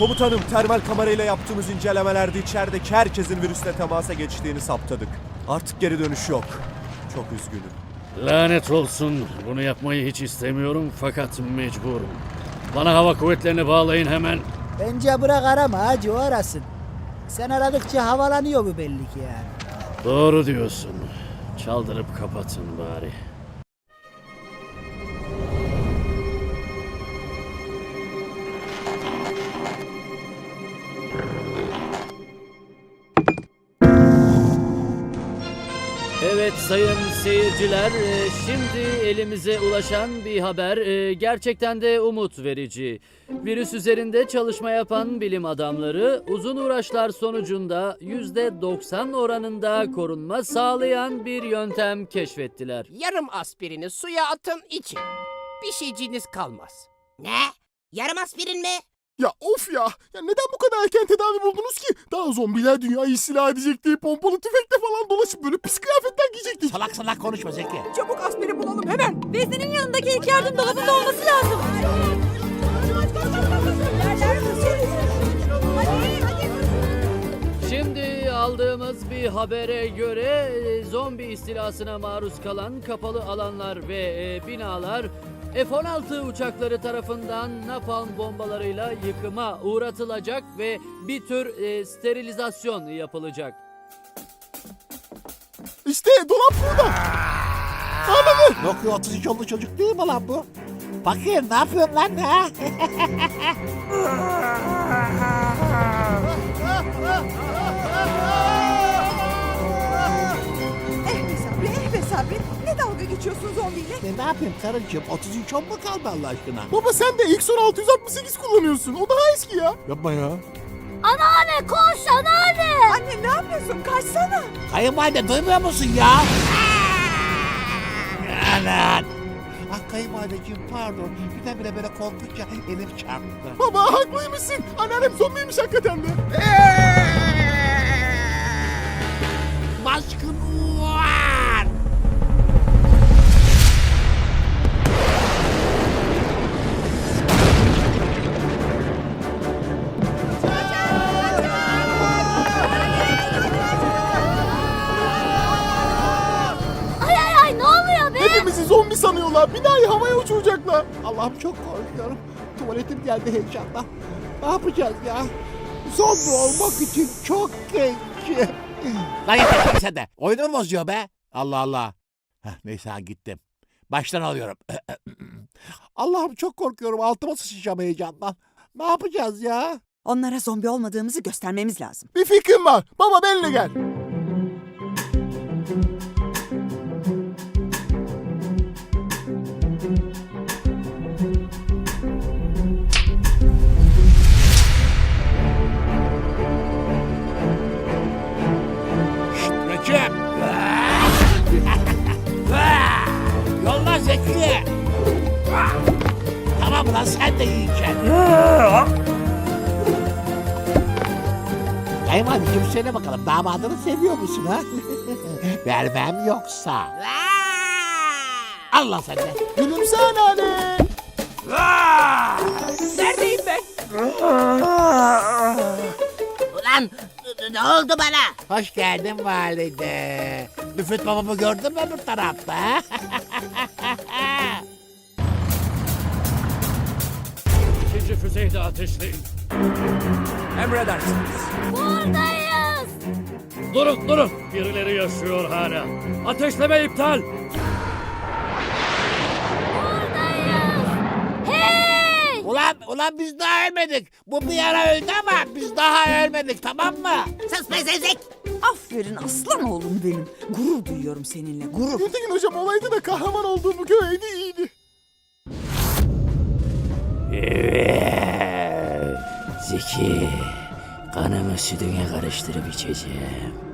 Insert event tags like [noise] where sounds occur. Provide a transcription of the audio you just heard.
Komutanım termal kamerayla yaptığımız incelemelerde içerideki herkesin virüsle temasa geçtiğini saptadık. Artık geri dönüş yok. Çok üzgünüm. Lanet olsun. Bunu yapmayı hiç istemiyorum fakat mecburum. Bana hava kuvvetlerini bağlayın hemen. Bence bırak arama hacı o arasın. Sen aradıkça havalanıyor bu belli ki yani. Doğru diyorsun. Çaldırıp kapatın bari. Evet sayın seyirciler, e, şimdi elimize ulaşan bir haber e, gerçekten de umut verici. Virüs üzerinde çalışma yapan bilim adamları uzun uğraşlar sonucunda %90 oranında korunma sağlayan bir yöntem keşfettiler. Yarım aspirini suya atın için. Bir şeyciniz kalmaz. Ne? Yarım aspirin mi? Ya of ya. Ya neden bu erken tedavi buldunuz ki? Daha zombiler dünyayı istila edecek diye pompalı tüfekle falan dolaşıp böyle pis kıyafetler giyecektik. Salak salak konuşma Zeki. Çabuk aspiri bulalım hemen. Veznenin yanındaki ilk yardım dolabında olması lazım. Şimdi aldığımız bir habere göre e, zombi istilasına maruz kalan kapalı alanlar ve e, binalar F-16 uçakları tarafından napalm bombalarıyla yıkıma uğratılacak ve bir tür e, sterilizasyon yapılacak. İşte dolap burada. Nokia 33 oldu çocuk değil mi lan bu? Bakayım ne yapıyorsun lan ha? [laughs] Ne dalga geçiyorsun zombiyle? E, ne yapayım karıcığım 33 on mu kaldı Allah aşkına? Baba sen de X-10 668 kullanıyorsun. O daha eski ya. Yapma ya. Anneanne koş anneanne. Anne ne yapıyorsun? Kaçsana. Kayınvalide duymuyor musun ya? Anan. Ah kayınvalideciğim pardon. Birdenbire böyle korkunca elim çarptı. Baba haklıymışsın. Anneannem zombiymiş hakikaten de. Baskın zombi sanıyorlar. Binayı havaya uçuracaklar. Allah'ım çok korkuyorum. Tuvaletim geldi heyecanla. Ne yapacağız ya? Zombi olmak için çok genç. Lan yeter sen de. Oyunu mu bozuyor be? Allah Allah. Heh, neyse ha gittim. Baştan alıyorum. [clears throat] Allah'ım çok korkuyorum. Altıma sıçacağım heyecandan. Ne yapacağız ya? Onlara zombi olmadığımızı göstermemiz lazım. Bir fikrim var. Baba benimle gel. Recep. [laughs] Yolla Zeki. Tamam lan sen de yiyeceksin. [laughs] Kayınvalideciğim söyle bakalım damadını seviyor musun ha? [laughs] Vermem yoksa. Allah sen de. Gülümse anneanne. Neredeyim ben? Ulan ne oldu bana? Hoş geldin valide. Müfit babamı gördün mü öbür tarafta? [laughs] İkinci füzeyi de ateşleyin. Emredersiniz. Buradayız. Durun durun. Birileri yaşıyor hala. Ateşleme iptal. Ulan biz daha ölmedik. Bu bir ara öldü ama biz daha ölmedik tamam mı? Sus be zevzek! Aferin aslan oğlum benim. Gurur duyuyorum seninle gurur. Gültekin hocam olaydı da kahraman olduğumu göreydi iyiydi. Zeki, kanımı sütüne karıştırıp içeceğim.